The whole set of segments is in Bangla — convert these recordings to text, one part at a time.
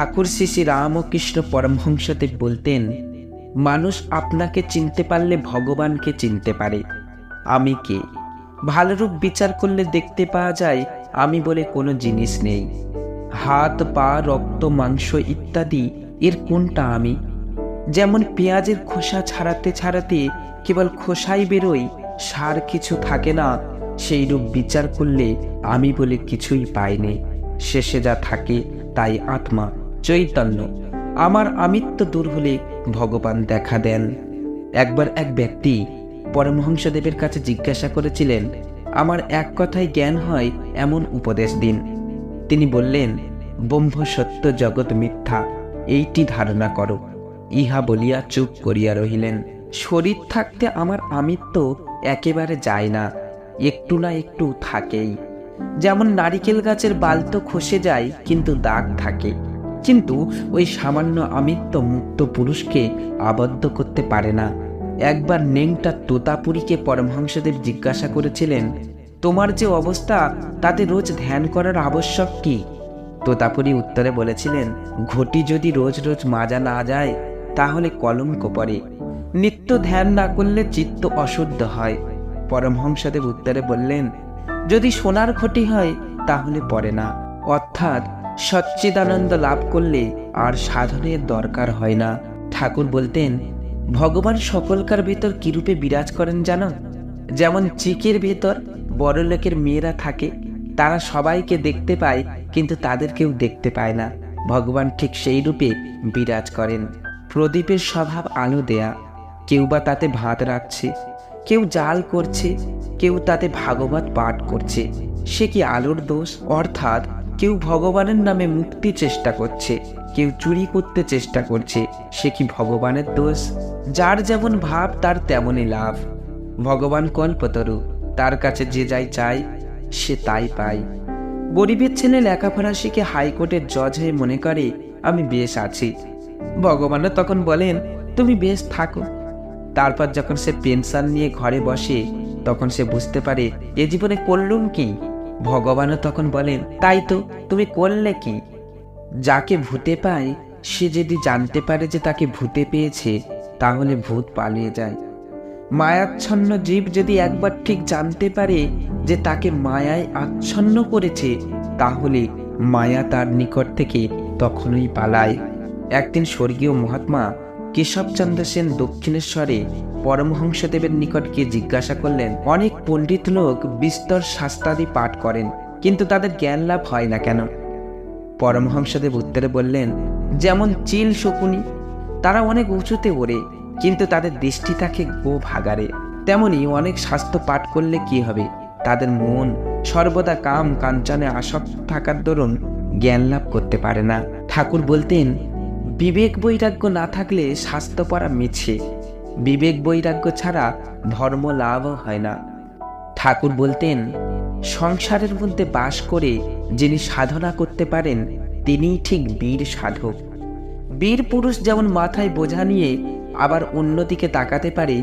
ঠাকুর শ্রী শ্রী রামকৃষ্ণ পরমহংসদেব বলতেন, মানুষ আপনাকে চিনতে পারলে ভগবানকে চিনতে পারে। আমি কে? ভালোরূপ বিচার করলে দেখতে পাওয়া যায়, আমি বলে কোনো জিনিস নেই। হাত, পা, রক্ত, মাংস ইত্যাদি, এর কোনটা আমি? যেমন পেঁয়াজের খোসা ছাড়াতে ছাড়াতে কেবল খোসাই বেরোয়, সার কিছু থাকে না সেই রূপ বিচার করলে আমি বলে কিছুই পাইনি। শেষে যা থাকে, তাই আত্মা। চৈতন্য, আমার আমিত্ব দূর হলে ভগবান দেখা দেন। একবার এক ব্যক্তি পরমহংসদেবের কাছে জিজ্ঞাসা করেছিলেন, আমার এক কথায় জ্ঞান হয় এমন উপদেশ দিন? তিনি বললেন, ব্রহ্ম সত্য জগৎ মিথ্যা, এইটি ধারণা করো। ইহা বলিয়া চুপ করিয়া রহিলেন। শরীর থাকতে আমার আমিত্ব একেবারে যায় না, একটু না একটু থাকেই। যেমন নারিকেল গাছের বালতো খসে যায়, কিন্তু দাগ থাকে। কিন্তু ওই সামান্য আমিত্ব মুক্ত পুরুষকে আবদ্ধ করতে পারে না। একবার নেংটা তোতাপুরীকে পরমহংসদেব জিজ্ঞাসা করেছিলেন, তোমার যে অবস্থা, তাতে রোজ ধ্যান করার আবশ্যক কি? তোতাপুরী উত্তরে বলেছিলেন, ঘটি যদি রোজ রোজ মাজা না যায়, তাহলে কলঙ্ক পড়ে। নিত্য ধ্যান না করলে চিত্ত অশুদ্ধ হয়। পরমহংসদেব উত্তরে বললেন, যদি সোনার ঘটি হয়, তাহলে পড়ে না। অর্থাৎ সচ্চিদানন্দ লাভ করলে আর সাধনের দরকার হয় না। ঠাকুর বলতেন, ভগবান সকলকার ভেতর কিরূপে বিরাজ করেন জানো? যেমন চিকের ভেতর বড় লোকের মেয়েরা থাকে, তারা সবাইকে দেখতে পায়, কিন্তু তাদের কেউ দেখতে পায় না। ভগবান ঠিক সেই রূপে বিরাজ করেন। প্রদীপের স্বভাব আলো দেয়া। কেউ বা তাতে ভাত রাখছে কেউ জাল করছে, কেউ তাতে ভাগবত পাঠ করছে। সে কি আলোর দোষ? অর্থাৎ কেউ ভগবানের নামে মুক্তি চেষ্টা করছে, কেউ চুরি করতে চেষ্টা করছে, সে কি ভগবানের দোষ? যার যেমন ভাব, তার তেমনই লাভ। ভগবান কল্পতরু তার কাছে যে যাই চায় সে তাই পায় গরিবের ছেলে লেখাপড়া শিখে হাইকোর্টের জজ হয়ে মনে করে, আমি বেশ আছি। ভগবানও তখন বলেন, তুমি বেশ থাকো। তারপর যখন সে পেনশন নিয়ে ঘরে বসে, তখন সে বুঝতে পারে, এ জীবনে করলুম কি? ভগবানও তখন বলেন, তাই তো, তুমি করলে কি? যাকে ভূতে পায়, সে যদি জানতে পারে যে তাকে ভূতে পেয়েছে, তাহলে ভূত পালিয়ে যায়। মায়াচ্ছন্ন জীব যদি একবার ঠিক জানতে পারে যে তাকে মায়ায় আচ্ছন্ন করেছে, তাহলে মায়া তার নিকট থেকে তখনই পালায়। একদিন স্বর্গীয় মহাত্মা কেশবচন্দ্র সেন দক্ষিণেশ্বরে পরমহংসদেবের নিকট গিয়ে জিজ্ঞাসা করলেন, অনেক পণ্ডিত লোক বিস্তর শাস্ত্রাদি পাঠ করেন, কিন্তু তাদের জ্ঞান লাভ হয় না কেন? পরমহংসদেব উত্তরে বললেন, যেমন চিল শকুনি, তারা অনেক উঁচুতে ওড়ে, কিন্তু তাদের দৃষ্টি থাকে গো ভাগারে তেমনি অনেক শাস্ত্র পাঠ করলে কি হবে? তাদের মন সর্বদা কাম কাঞ্চনে আসক্ত থাকার দরুন জ্ঞান লাভ করতে পারে না। ঠাকুর বলতেন বিবেক বৈরাগ্য না থাকলে স্বাস্থ্য পড়া মিছে। বিবেক বৈরাগ্য ছাড়া ধর্ম লাভও হয় না। ঠাকুর বলতেন, সংসারের মধ্যে বাস করে যিনি সাধনা করতে পারেন, তিনিই ঠিক বীর সাধক। বীর পুরুষ যেমন মাথায় বোঝা নিয়ে আবার অন্যদিকে তাকাতে পারে,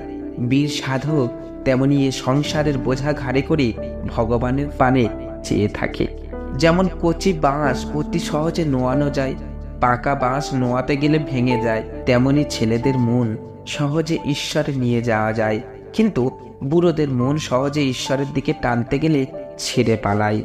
বীর সাধক তেমনি এ সংসারের বোঝা ঘাড়ে করে ভগবানের পানে চেয়ে থাকে। যেমন কচি বাঁশ অতি সহজে নোয়ানো যায় পাকা বাঁশ নোয়াতে গেলে ভেঙে যায়, তেমনি ছেলেদের মন সহজে ঈশ্বরে নিয়ে যাওয়া যায়। কিন্তু বুড়োদের মন সহজে ঈশ্বরের দিকে টানতে গেলে ছেড়ে পালায়।